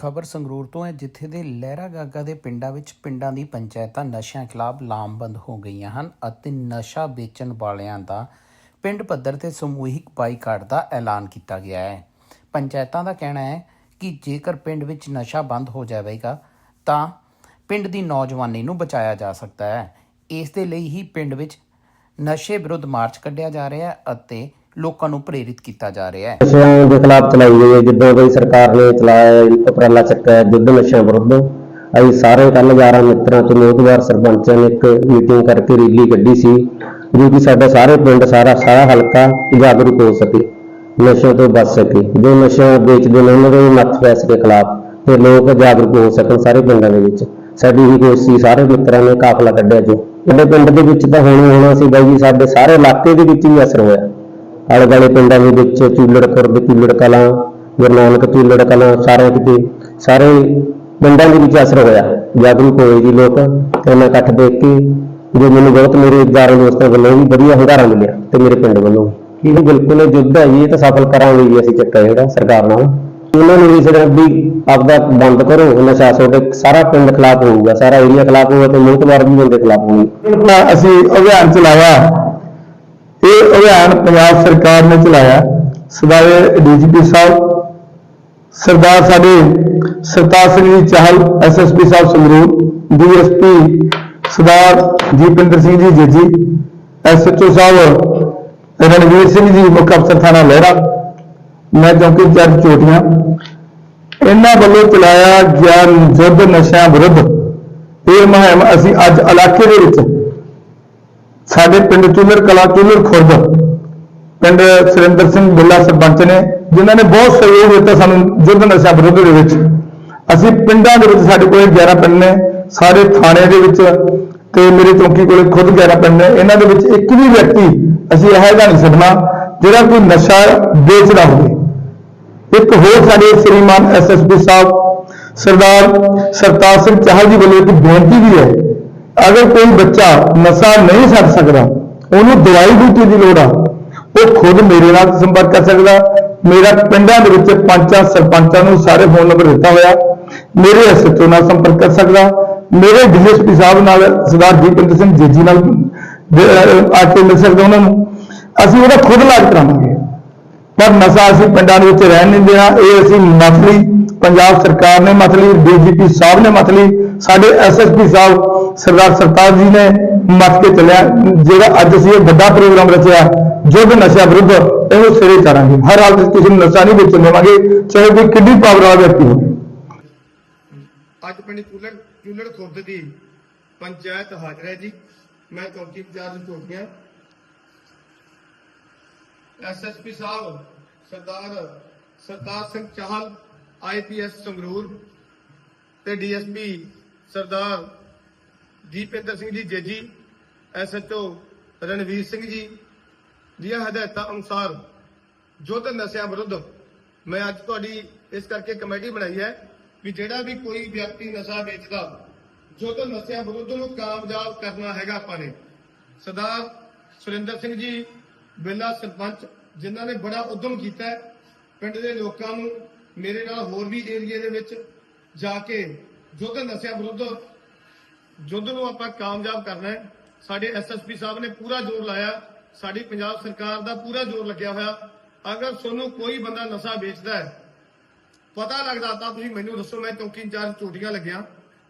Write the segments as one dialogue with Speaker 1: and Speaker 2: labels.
Speaker 1: ਖਬਰ ਸੰਗਰੂਰ ਤੋਂ ਹੈ, ਜਿੱਥੇ ਦੇ ਲਹਿਰਾ ਗਾਗਾ ਦੇ ਪਿੰਡਾਂ ਵਿੱਚ ਪਿੰਡਾਂ ਦੀ ਪੰਚਾਇਤਾਂ ਨਸ਼ਿਆਂ ਖਿਲਾਫ ਲਾਮਬੰਦ ਹੋ ਗਈਆਂ ਹਨ ਅਤੇ ਨਸ਼ਾ ਵੇਚਣ ਵਾਲਿਆਂ ਦਾ ਪਿੰਡ ਪੱਧਰ ਤੇ ਸਮੂਹਿਕ ਬਾਈਕਾਟ ਦਾ ਐਲਾਨ ਕੀਤਾ ਗਿਆ ਹੈ। ਪੰਚਾਇਤਾਂ ਦਾ ਕਹਿਣਾ ਹੈ ਕਿ ਜੇਕਰ ਪਿੰਡ ਵਿੱਚ ਨਸ਼ਾ ਬੰਦ ਹੋ ਜਾਵੇਗਾ, ਤਾਂ ਪਿੰਡ ਦੀ ਨੌਜਵਾਨੀ ਨੂੰ ਬਚਾਇਆ ਜਾ ਸਕਦਾ ਹੈ। ਇਸ ਦੇ ਲਈ ਹੀ ਪਿੰਡ ਵਿੱਚ ਨਸ਼ੇ ਵਿਰੁੱਧ ਮਾਰਚ ਕੱਢਿਆ ਜਾ ਰਿਹਾ ਹੈ ਅਤੇ ਲੋਕਾਂ ਨੂੰ ਪ੍ਰੇਰਿਤ ਕੀਤਾ ਜਾ ਰਿਹਾ ਹੈ।
Speaker 2: ਨਸ਼ਿਆਂ ਦੇ ਖਿਲਾਫ ਚਲਾਈ ਗਈ ਹੈ। ਜਿੱਦਾਂ ਬਈ ਸਰਕਾਰ ਨੇ ਚਲਾਇਆ ਉਪਰਾਲਾ ਚੱਕਿਆ ਹੈ ਯੁੱਧ ਨਸ਼ਿਆਂ ਵਿਰੁੱਧ। ਅਸੀਂ ਸਾਰੇ ਕੱਲ 11 ਮਿੱਤਰਾਂ ਤੋਂ ਮੋਹਤਵਾਰ ਸਰਪੰਚਾਂ ਨੇ ਇੱਕ ਮੀਟਿੰਗ ਕਰਕੇ ਰੈਲੀ ਕੱਢੀ ਸੀ, ਜੋ ਕਿ ਸਾਡਾ ਸਾਰੇ ਪਿੰਡ, ਸਾਰਾ ਸਾਰਾ ਹਲਕਾ ਜਾਗਰੂਕ ਹੋ ਸਕੇ, ਨਸ਼ਿਆਂ ਤੋਂ ਬਚ ਸਕੇ। ਜੋ ਨਸ਼ਾ ਵੇਚਦੇ ਨੇ, ਉਹਨਾਂ ਦੇ ਨੱਥ ਪੈ ਸਕੇ ਖਿਲਾਫ ਤੇ ਲੋਕ ਜਾਗਰੂਕ ਹੋ ਸਕਣ ਸਾਰੇ ਪਿੰਡਾਂ ਦੇ ਵਿੱਚ। ਸਾਡੀ ਹੀ ਕੋਸ਼ਿਸ਼ ਸੀ, ਸਾਰੇ ਮਿੱਤਰਾਂ ਨੇ ਕਾਫਲਾ ਕੱਢਿਆ ਜੋ। ਸਾਡੇ ਪਿੰਡ ਦੇ ਵਿੱਚ ਤਾਂ ਹੁਣ ਹੋਣਾ ਸੀ ਬਾਈ ਜੀ, ਸਾਡੇ ਸਾਰੇ ਇਲਾਕੇ ਦੇ ਵਿੱਚ ਵੀ ਅਸਰ ਹੋਇਆ। ਆਲੇ ਦੁਆਲੇ ਪਿੰਡਾਂ ਦੇ ਵਿੱਚ ਚੂਲੜ ਖੁਰਦ ਚੂਲੜ ਕਲਾਂ, ਗੁਰੂ ਨਾਨਕ ਚੂਲੜ ਕਲਾਂ ਸਾਰੇ ਕਿਤੇ ਸਾਰੇ ਪਿੰਡਾਂ ਦੇ ਵਿੱਚ ਅਸਰ ਹੋਇਆ। ਜਾਗਰੂਕ ਹੋਏ ਜੀ ਲੋਕ ਤੇ ਮੈਂ ਇਕੱਠ ਦੇਖ ਕੇ ਜੋ ਮੈਨੂੰ ਬਹੁਤ ਮੇਰੇ ਯਾਰਾਂ ਦੋਸਤਾਂ ਵੱਲੋਂ ਵੀ ਵਧੀਆ ਹੁੰਗਾਰਾ ਮਿਲਿਆ ਤੇ ਮੇਰੇ ਪਿੰਡ ਵੱਲੋਂ। ਵੀ। ਇਹ ਬਿਲਕੁਲ ਇਹ ਯੁੱਧ ਹੈ ਜੀ, ਇਹ ਤਾਂ ਸਫਲ ਕਰਾਂਗੇ ਜੀ ਅਸੀਂ ਚੱਕਾ ਜਿਹੜਾ ਸਰਕਾਰ ਨਾਲ। ਉਹਨਾਂ ਨੂੰ ਵੀ ਸਿਰਫ ਵੀ ਆਪਦਾ ਬੰਦ ਕਰੋ ਨਸ਼ਾ ਤੁਹਾਡੇ ਸਾਰਾ ਪਿੰਡ ਖਿਲਾਫ ਹੋਊਗਾ, ਸਾਰਾ ਏਰੀਆ ਖਿਲਾਫ ਹੋਊਗਾ ਤੇ ਮੋਹਤਵਾਰ ਵੀ ਬੰਦੇ ਖਿਲਾਫ ਹੋਣਗੇ।
Speaker 3: ਅਸੀਂ ਅਭਿਆਨ ਚਲਾਇਆ। ਇਹ ਅਭਿਆਨ ਪੰਜਾਬ ਸਰਕਾਰ ਨੇ ਚਲਾਇਆ। ਸਦਾਏ ਡੀਜੀਪੀ ਸਾਹਿਬ, ਸਰਦਾਰ ਸਾਡੇ ਸਰਤਾਜ ਸਿੰਘ ਜੀ ਚਾਹਲ ਐਸਐਸਪੀ ਸਾਹਿਬ ਸੰਗਰੂਰ ਡੀਐਸਪੀ ਸਰਦਾਰ ਜੀਪਿੰਦਰ ਸਿੰਘ ਜੀ ਜੇਜੀ ਐਸਐਚਓ ਸਾਹਿਬ, ਰਣਵੀਰ ਸਿੰਘ ਜੀ ਮੁੱਖ ਅਫਸਰ ਥਾਣਾ ਲਹਿਰਾ, ਮੈਂ ਚੌਂਕੀ ਇੰਚਾਰਜ ਚੋਟੀਆਂ। ਇਹਨਾਂ ਵੱਲੋਂ ਚਲਾਇਆ ਗਿਆ ਯੁੱਧ ਨਸ਼ਿਆਂ ਵਿਰੁੱਧ। ਇਹ ਮੁਹਿੰਮ ਅਸੀਂ ਅੱਜ ਇਲਾਕੇ ਦੇ ਵਿੱਚ ਸਾਡੇ ਪਿੰਡ ਚੂਲਰ ਕਲਾ ਚੂਲਰ ਖੁਰਦ, ਪਿੰਡ ਸੁਰਿੰਦਰ ਸਿੰਘ ਬਿੱਲਾ ਸਰਪੰਚ ਨੇ, ਜਿਨ੍ਹਾਂ ਨੇ ਬਹੁਤ ਸਹਿਯੋਗ ਦਿੱਤਾ ਸਾਨੂੰ ਯੁੱਧ ਨਸ਼ਾ ਵਿਰੁੱਧ ਦੇ ਵਿੱਚ। ਅਸੀਂ ਪਿੰਡਾਂ ਦੇ ਵਿੱਚ ਸਾਡੇ ਕੋਲ 11 ਪਿੰਡ ਨੇ, ਸਾਰੇ ਥਾਣੇ ਦੇ ਵਿੱਚ ਤੇ ਮੇਰੇ ਚੌਂਕੀ ਕੋਲੇ ਖੁਦ 11 ਪਿੰਡ ਨੇ। ਇਹਨਾਂ ਦੇ ਵਿੱਚ ਇੱਕ ਵੀ ਵਿਅਕਤੀ ਅਸੀਂ ਇਹੋ ਜਿਹਾ ਨਹੀਂ ਛੱਡਣਾ ਜਿਹੜਾ ਕੋਈ ਨਸ਼ਾ ਵੇਚਦਾ ਹੋਵੇ। ਇੱਕ ਹੋਰ ਸਾਡੇ ਸ੍ਰੀਮਾਨ ਐਸਐਸਪੀ ਸਾਹਿਬ, ਸਰਦਾਰ ਸਰਤਾਜ ਸਿੰਘ ਚਾਹਲ ਜੀ ਵੱਲੋਂ ਇੱਕ ਬੇਨਤੀ ਵੀ ਹੈ ਅਗਰ ਕੋਈ ਬੱਚਾ ਨਸ਼ਾ ਨਹੀਂ ਛੱਡ ਸਕਦਾ, ਉਹਨੂੰ ਦਵਾਈ ਬੂਟੀ ਦੀ ਲੋੜ ਆ, ਉਹ ਖੁਦ ਮੇਰੇ ਨਾਲ ਸੰਪਰਕ ਕਰ ਸਕਦਾ। ਮੇਰਾ ਪਿੰਡਾਂ ਦੇ ਵਿੱਚ ਪੰਚਾਂ ਸਰਪੰਚਾਂ ਨੂੰ ਸਾਰੇ ਫੋਨ ਨੰਬਰ ਦਿੱਤਾ ਹੋਇਆ। ਮੇਰੇ ਐਸਐਚਓ ਨਾਲ ਸੰਪਰਕ ਕਰ ਸਕਦਾ। ਮੇਰੇ ਡੀਐਸਪੀ ਸਾਹਿਬ ਨਾਲ ਸਰਦਾਰ ਜੀਪਿੰਦਰ ਸਿੰਘ ਜੀਜੀ ਨਾਲ ਆ ਕੇ ਮਿਲ ਸਕਦਾ ਉਹਨਾਂ ਨੂੰ। ਅਸੀਂ ਉਹਦਾ ਖੁਦ ਇਲਾਜ ਕਰਾਵਾਂਗੇ। ਪਰ ਨਸ਼ਾ ਅਸੀਂ ਪਿੰਡਾਂ ਦੇ ਵਿੱਚ ਰਹਿਣ ਨਹੀਂ ਦੇਣਾ, ਇਹ ਅਸੀਂ ਮਤਲੀ ਪੰਜਾਬ ਸਰਕਾਰ ਨੇ ਮਤਲੀ ਡੀਜੀਪੀ ਸਾਹਿਬ ਨੇ ਮਤਲੀ ਸਾਡੇ ਐਸਐਸਪੀ ਸਾਹਿਬ ਸਰਦਾਰ ਸਰਤਾਜ ਜੀ ਨੇ ਮਤ ਕੇ ਚੱਲਿਆ, ਜਿਹੜਾ ਅੱਜ ਅਸੀਂ ਇਹ ਵੱਡਾ ਪ੍ਰੋਗਰਾਮ ਰਚਿਆ ਯੁੱਧ ਨਸ਼ਾ ਵਿਰੁੱਧ, ਇਹਨੂੰ ਸਿਰੇ ਚਾਰਾਂਗੇ। ਹਰ ਹਾਲਤ ਵਿੱਚ ਕਿਸੇ ਨਸ਼ਾ ਨਹੀਂ ਵੇਚਣ ਦੇਵਾਂਗੇ, ਚਾਹੇ ਕੋਈ ਕਿੱਡੀ ਪਾਵਰ ਵਾਲਾ ਵਿਅਕਤੀ ਹੋਵੇ।
Speaker 4: ਅੱਜ ਪਿੰਡ ਚੂਲੜ ਚੂਲੜ ਖੁਰਦ ਦੀ ਪੰਚਾਇਤ ਹਾਜ਼ਰ ਹੈ ਜੀ। ਮੈਂ ਚੌਕੀ ਇੰਚਾਰਜ ਚੌਕੀਆਂ ਐਸਐਸਪੀ ਸਾਹਿਬ, ਸਰਦਾਰ ਸਰਦਾਰ ਸਿੰਘ ਚਾਹਲ ਆਈਪੀਐਸ ਸੰਗਰੂਰ ਤੇ ਡੀਐਸਪੀ ਸਰਦਾਰ ਦੀਪਿੰਦਰ ਸਿੰਘ ਜੀ ਜੇਜੀ ਐਸਐਚਓ ਰਣਵੀਰ ਸਿੰਘ ਜੀ ਦੀਆਂ ਹਦਾਇਤਾਂ ਅਨੁਸਾਰ ਯੁੱਧ ਨਸ਼ਿਆਂ ਵਿਰੁੱਧ ਮੈਂ ਅੱਜ ਤੁਹਾਡੀ ਇਸ ਕਰਕੇ ਕਮੇਟੀ ਬਣਾਈ ਹੈ ਵੀ ਜਿਹੜਾ ਵੀ ਕੋਈ ਵਿਅਕਤੀ ਨਸ਼ਾ ਵੇਚਦਾ ਯੁੱਧ ਨਸ਼ਿਆਂ ਵਿਰੁੱਧ ਨੂੰ ਕਾਮਯਾਬ ਕਰਨਾ ਹੈਗਾ ਆਪਾਂ ਨੇ। ਸਰਦਾਰ ਸੁਰਿੰਦਰ ਸਿੰਘ ਜੀ, ਬਿੱਲਾ ਸਰਪੰਚ, ਜਿਨ੍ਹਾਂ ਨੇ ਬੜਾ ਉਦਮ ਕੀਤਾ ਪਿੰਡ ਦੇ ਲੋਕਾਂ ਨੂੰ ਮੇਰੇ ਨਾਲ ਹੋਰ ਵੀ ਏਰੀਏ ਦੇ ਵਿੱਚ ਜਾ ਕੇ ਯੁੱਧ ਨਸ਼ਿਆਂ ਵਿਰੁੱਧ ਯੁੱਧ ਨੂੰ ਆਪਾਂ ਕਾਮਯਾਬ ਕਰਨਾ ਹੈ। ਸਾਡੇ ਐਸਐਸਪੀ ਸਾਹਿਬ ਨੇ ਪੂਰਾ ਜ਼ੋਰ ਲਾਇਆ। ਸਾਡੀ ਪੰਜਾਬ ਸਰਕਾਰ ਦਾ ਪੂਰਾ ਜ਼ੋਰ ਲੱਗਿਆ ਹੋਇਆ। ਅਗਰ ਤੁਹਾਨੂੰ ਕੋਈ ਬੰਦਾ ਨਸ਼ਾ ਵੇਚਦਾ ਹੈ, ਪਤਾ ਲੱਗਦਾ ਤਾਂ ਤੁਸੀਂ ਮੈਨੂੰ ਦੱਸੋ, ਮੈਂ ਚੌਕੀ ਇੰਚਾਰਜ ਚੋਟੀਆਂ ਲੱਗਿਆ।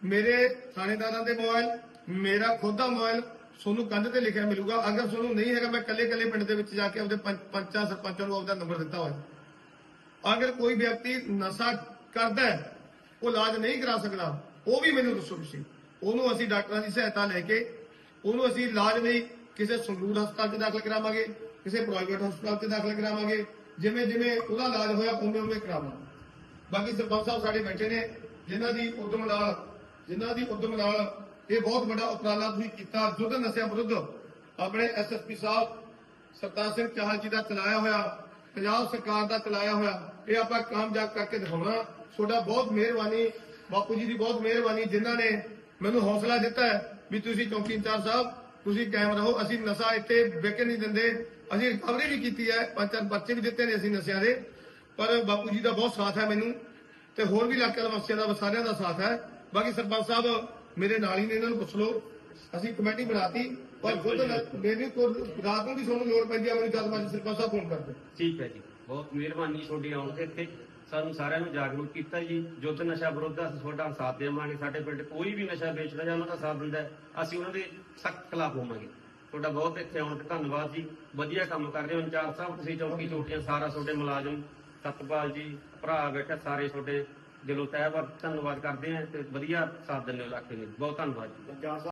Speaker 4: ਮੇਰੇ ਥਾਣੇਦਾਰਾਂ ਦੇ ਮੋਬਾਈਲ, ਮੇਰਾ ਖੁਦ ਦਾ ਮੋਬਾਈਲ ਤੁਹਾਨੂੰ ਕੰਧ ਤੇ ਲਿਖਿਆ ਮਿਲੂਗਾ। ਅਗਰ ਤੁਹਾਨੂੰ ਨਹੀਂ ਹੈਗਾ, ਮੈਂ ਕੱਲੇ ਕੱਲੇ ਪਿੰਡ ਦੇ ਵਿੱਚ ਜਾ ਕੇ ਆਪਦੇ ਪੰਚਾਂ, ਸਰਪੰਚਾਂ ਨੂੰ ਆਪਦਾ ਨੰਬਰ ਦਿੱਤਾ ਹੋਇਆ। ਅਗਰ ਕੋਈ ਵਿਅਕਤੀ ਨਸ਼ਾ ਕਰਦਾ ਹੈ, ਉਹ ਇਲਾਜ ਨਹੀਂ ਕਰਾ ਸਕਦਾ, ਉਹ ਵੀ ਮੈਨੂੰ ਦੱਸੋ ਤੁਸੀਂ। ਉਹਨੂੰ ਅਸੀਂ ਡਾਕਟਰਾਂ ਦੀ ਸਹਾਇਤਾ ਲੈ ਕੇ, ਉਹਨੂੰ ਅਸੀਂ ਇਲਾਜ ਲਈ ਕਿਸੇ ਸੰਗਰੂਰ ਹਸਪਤਾਲ 'ਚ ਦਾਖਲ ਕਰਾਵਾਂਗੇ, ਕਿਸੇ ਪ੍ਰਾਈਵੇਟ ਹਸਪਤਾਲ 'ਚ ਦਾਖਲ ਕਰਾਵਾਂਗੇ, ਜਿਵੇਂ ਜਿਵੇਂ ਉਹਦਾ ਇਲਾਜ ਹੋਇਆ, ਉਵੇਂ ਉਵੇਂ ਕਰਾਵਾਂਗੇ। ਬਾਕੀ ਸਰਪੰਚ ਸਾਹਿਬ ਸਾਡੇ ਬੈਠੇ ਨੇ, ਜਿਨ੍ਹਾਂ ਦੀ ਉਦਮ ਨਾਲ, ਜਿਨ੍ਹਾਂ ਦੀ ਉਦਮ ਨਾਲ ਇਹ ਬਹੁਤ ਵੱਡਾ ਉਪਰਾਲਾ ਤੁਸੀਂ ਕੀਤਾ ਯੁੱਧ ਨਸ਼ਿਆਂ ਵਿਰੁੱਧ। ਆਪਣੇ ਐਸਐਸਪੀ ਸਾਹਿਬ, ਸਰਦਾਰ ਸਿੰਘ ਚਾਹਲ ਜੀ ਦਾ ਚਲਾਇਆ ਹੋਇਆ ਪੰਜਾਬ ਸਰਕਾਰ ਦਾ ਚਲਾਇਆ ਹੋਇਆ, ਇਹ ਆਪਾਂ ਕਾਮਯਾਬ ਕਰਕੇ ਦਿਖਾਉਣਾ। ਤੁਹਾਡਾ ਬਹੁਤ ਮਿਹਰਬਾਨੀ, ਬਾਪੂ ਜੀ ਦੀ ਬਹੁਤ ਮਿਹਰਬਾਨੀ, ਜਿਨ੍ਹਾਂ ਨੇ ਮੈਨੂੰ ਹੌਸਲਾ ਦਿੱਤਾ ਵੀ ਤੁਸੀਂ ਚੌਂਕੀ ਇੰਚਾਰਜ ਸਾਹਿਬ, ਤੁਸੀਂ ਕਾਇਮ ਰਹੋ। ਅਸੀਂ ਨਸ਼ਾ ਇੱਥੇ ਵਿਕਣ ਨਹੀਂ ਦਿੰਦੇ। ਅਸੀਂ ਰਿਕਵਰੀ ਵੀ ਕੀਤੀ ਹੈ, ਪੰਜ ਚਾਰ ਪਰਚੇ ਵੀ ਦਿੱਤੇ ਨੇ ਅਸੀਂ ਨਸ਼ਿਆਂ ਦੇ। ਪਰ ਬਾਪੂ ਜੀ ਦਾ ਬਹੁਤ ਸਾਥ ਹੈ ਮੈਨੂੰ ਤੇ ਹੋਰ ਵੀ ਇਲਾਕੇ ਵਾਸੀਆਂ ਦਾ, ਸਾਰਿਆਂ ਦਾ ਸਾਥ ਹੈ। ਬਾਕੀ ਸਰਪੰਚ ਸਾਹਿਬ, ਮੇਰੇ ਨਾਲ ਹੀ ਨੇ, ਇਹਨਾਂ ਨੂੰ ਪੁੱਛ ਲਓ। ਅਸੀਂ ਕਮੇਟੀ ਬਣਾਤੀ ਪਰ ਖੁਦ ਮੈਨੂੰ ਰਾਤ ਨੂੰ ਵੀ ਤੁਹਾਨੂੰ ਲੋੜ ਪੈਂਦੀ ਆ ਮੈਨੂੰ ਜਦ ਮਰਜ਼ੀ ਸਰਪੰਚ ਸਾਹਿਬ ਫੋਨ ਕਰਦੇ।
Speaker 5: ਠੀਕ ਹੈ ਜੀ ਬਹੁਤ ਮਿਹਰਬਾਨੀ ਤੁਹਾਡੀ ਆਉਣ ਤੇ ਇੱਥੇ। ਸਾਨੂੰ ਸਾਰਿਆਂ ਨੂੰ ਜਾਗਰੂਕ ਕੀਤਾ ਜੀ ਜੁੱਧ ਨਸ਼ਾ ਵਿਰੁੱਧ ਅਸੀਂ ਤੁਹਾਡਾ ਸਾਥ ਦੇਵਾਂਗੇ। ਸਾਡੇ ਪਿੰਡ ਕੋਈ ਵੀ ਨਸ਼ਾ ਵੇਚਦਾ ਜਾਂ ਉਹਨਾਂ ਦਾ ਸਾਥ ਦਿੰਦਾ ਅਸੀਂ ਉਹਨਾਂ ਦੇ ਸਖਤ ਖਿਲਾਫ ਹੋਵਾਂਗੇ। ਤੁਹਾਡਾ ਬਹੁਤ ਇੱਥੇ ਆਉਣ ਤੇ ਧੰਨਵਾਦ ਜੀ। ਵਧੀਆ ਕੰਮ ਕਰ ਰਹੇ ਹੋ ਇੰਚਾਰਜ ਸਾਹਿਬ ਤੁਸੀਂ ਚੌਕੀ ਚੋਟੀਆਂ ਸਾਰਾ ਤੁਹਾਡੇ ਮੁਲਾਜ਼ਮ ਸਤਪਾਲ ਜੀ ਭਰਾ ਬੈਠਾ ਸਾਰੇ ਤੁਹਾਡੇ ਦਿਲੋਂ ਤਹਿ ਭਰ ਧੰਨਵਾਦ ਕਰਦੇ ਹਾਂ ਤੇ ਵਧੀਆ ਸਾਥ ਦਿੰਦੇ ਹੋ ਨੂੰ। ਬਹੁਤ ਧੰਨਵਾਦ ਜੀ।